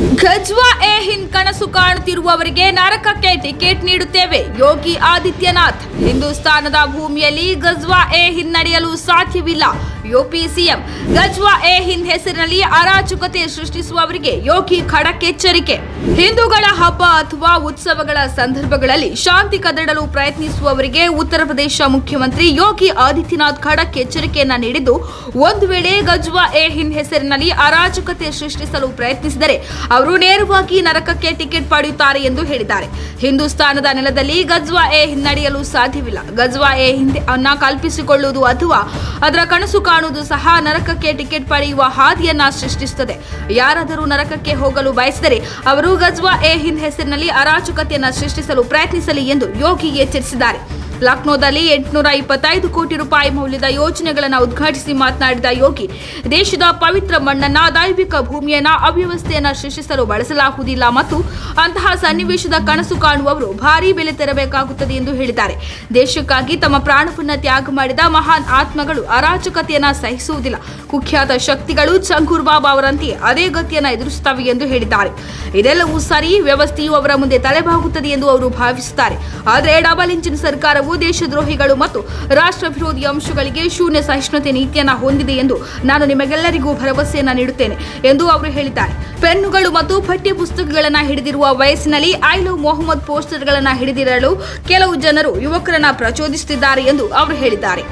ಗಜ್ವಾ ಎ ಹಿಂದ್ ಕನಸು ಕಾಣುತ್ತಿರುವವರಿಗೆ ನರಕಕ್ಕೆ ಟಿಕೆಟ್ ನೀಡುತ್ತೇವೆ. ಯೋಗಿ ಆದಿತ್ಯನಾಥ್, ಹಿಂದೂಸ್ತಾನದ ಭೂಮಿಯಲ್ಲಿ ಗಜ್ವಾ ಎ ಹಿಂದ್ ನಡೆಯಲು ಸಾಧ್ಯವಿಲ್ಲ. ಯುಪಿ ಸಿಎಂ, ಗಜ್ವಾ ಎ ಹಿಂದ್ ಹೆಸರಿನಲ್ಲಿ ಅರಾಜಕತೆ ಸೃಷ್ಟಿಸುವವರಿಗೆ ಯೋಗಿ ಖಡಕ್ ಎಚ್ಚರಿಕೆ ಹಿಂದೂಗಳ ಹಬ್ಬ ಅಥವಾ ಉತ್ಸವಗಳ ಸಂದರ್ಭಗಳಲ್ಲಿ ಶಾಂತಿ ಕದಡಲು ಪ್ರಯತ್ನಿಸುವವರಿಗೆ ಉತ್ತರ ಪ್ರದೇಶ ಮುಖ್ಯಮಂತ್ರಿ ಯೋಗಿ ಆದಿತ್ಯನಾಥ್ ಖಡಕ್ ಎಚ್ಚರಿಕೆಯನ್ನ ನೀಡಿದ್ದು, ಒಂದು ವೇಳೆ ಗಜ್ವಾ ಎ ಹಿಂದ್ ಹೆಸರಿನಲ್ಲಿ ಅರಾಜಕತೆ ಸೃಷ್ಟಿಸಲು ಪ್ರಯತ್ನಿಸಿದರೆ ಅವರು ನೇರವಾಗಿ ನರಕಕ್ಕೆ ಟಿಕೆಟ್ ಪಡೆಯುತ್ತಾರೆ ಎಂದು ಹೇಳಿದ್ದಾರೆ. ಹಿಂದೂಸ್ತಾನದ ನೆಲದಲ್ಲಿ ಗಜ್ವಾ ಎ ಹಿನ್ನಡೆಯಲು ಸಾಧ್ಯವಿಲ್ಲ. ಗಜ್ವಾ ಎ ಹಿಂದೆ ಅನ್ನ ಕಲ್ಪಿಸಿಕೊಳ್ಳುವುದು ಅಥವಾ ಅದರ ಕನಸು ಕಾಣುವುದು ಸಹ ನರಕಕ್ಕೆ ಟಿಕೆಟ್ ಪಡೆಯುವ ಹಾದಿಯನ್ನ ಸೃಷ್ಟಿಸುತ್ತದೆ. ಯಾರಾದರೂ ನರಕಕ್ಕೆ ಹೋಗಲು ಬಯಸಿದರೆ ಅವರು ಗಜ್ವಾ ಎ ಹಿಂದ್ ಹೆಸರಿನಲ್ಲಿ ಅರಾಚಕತೆಯನ್ನು ಸೃಷ್ಟಿಸಲು ಪ್ರಯತ್ನಿಸಲಿ ಎಂದು ಯೋಗಿ ಎಚ್ಚರಿಸಿದ್ದಾರೆ. ಲಕ್ನೋದಲ್ಲಿ ಎಂಟುನೂರ ಇಪ್ಪತ್ತೈದು ಕೋಟಿ ರೂಪಾಯಿ ಮೌಲ್ಯದ ಯೋಜನೆಗಳನ್ನು ಉದ್ಘಾಟಿಸಿ ಮಾತನಾಡಿದ ಯೋಗಿ, ದೇಶದ ಪವಿತ್ರ ಮಣ್ಣನ್ನ ದೈವಿಕ ಭೂಮಿಯನ್ನ ಅವ್ಯವಸ್ಥೆಯನ್ನ ಸೃಷ್ಟಿಸಲು ಬಳಸಲಾಗುವುದಿಲ್ಲ ಮತ್ತು ಅಂತಹ ಸನ್ನಿವೇಶದ ಕನಸು ಕಾಣುವವರು ಭಾರೀ ಬೆಲೆ ತೆರಬೇಕಾಗುತ್ತದೆ ಎಂದು ಹೇಳಿದ್ದಾರೆ. ದೇಶಕ್ಕಾಗಿ ತಮ್ಮ ಪ್ರಾಣವನ್ನ ತ್ಯಾಗ ಮಾಡಿದ ಮಹಾನ್ ಆತ್ಮಗಳು ಅರಾಜಕತೆಯನ್ನ ಸಹಿಸುವುದಿಲ್ಲ. ಕುಖ್ಯಾತ ಶಕ್ತಿಗಳು ಚಂಗೂರ್ ಬಾಬಾ ಅವರಂತೆ ಅದೇ ಗತಿಯನ್ನ ಎದುರಿಸುತ್ತವೆ ಎಂದು ಹೇಳಿದ್ದಾರೆ. ಇದೆಲ್ಲವೂ ಸರಿ, ವ್ಯವಸ್ಥೆಯು ಅವರ ಮುಂದೆ ತಲೆಬಾಗುತ್ತದೆ ಎಂದು ಅವರು ಭಾವಿಸುತ್ತಾರೆ. ಆದರೆ ಡಬಲ್ ಇಂಜಿನ್ ಸರ್ಕಾರವು ದೇಶದ್ರೋಹಿಗಳು ಮತ್ತು ರಾಷ್ಟ್ರ ವಿರೋಧಿ ಅಂಶಗಳಿಗೆ ಶೂನ್ಯ ಸಹಿಷ್ಣುತೆ ನೀತಿಯನ್ನು ಹೊಂದಿದೆ ಎಂದು ನಾನು ನಿಮಗೆಲ್ಲರಿಗೂ ಭರವಸೆಯನ್ನು ನೀಡುತ್ತೇನೆ ಎಂದು ಅವರು ಹೇಳಿದ್ದಾರೆ. ಪೆನ್ನುಗಳು ಮತ್ತು ಪಠ್ಯ ಪುಸ್ತಕಗಳನ್ನು ಹಿಡಿದಿರುವ ವಯಸ್ಸಿನಲ್ಲಿ ಐ ಲವ್ ಮೊಹಮ್ಮದ್ ಪೋಸ್ಟರ್ಗಳನ್ನು ಹಿಡಿದಿರಲು ಕೆಲವು ಜನರು ಯುವಕರನ್ನ ಪ್ರಚೋದಿಸುತ್ತಿದ್ದಾರೆ ಎಂದು ಅವರು ಹೇಳಿದ್ದಾರೆ.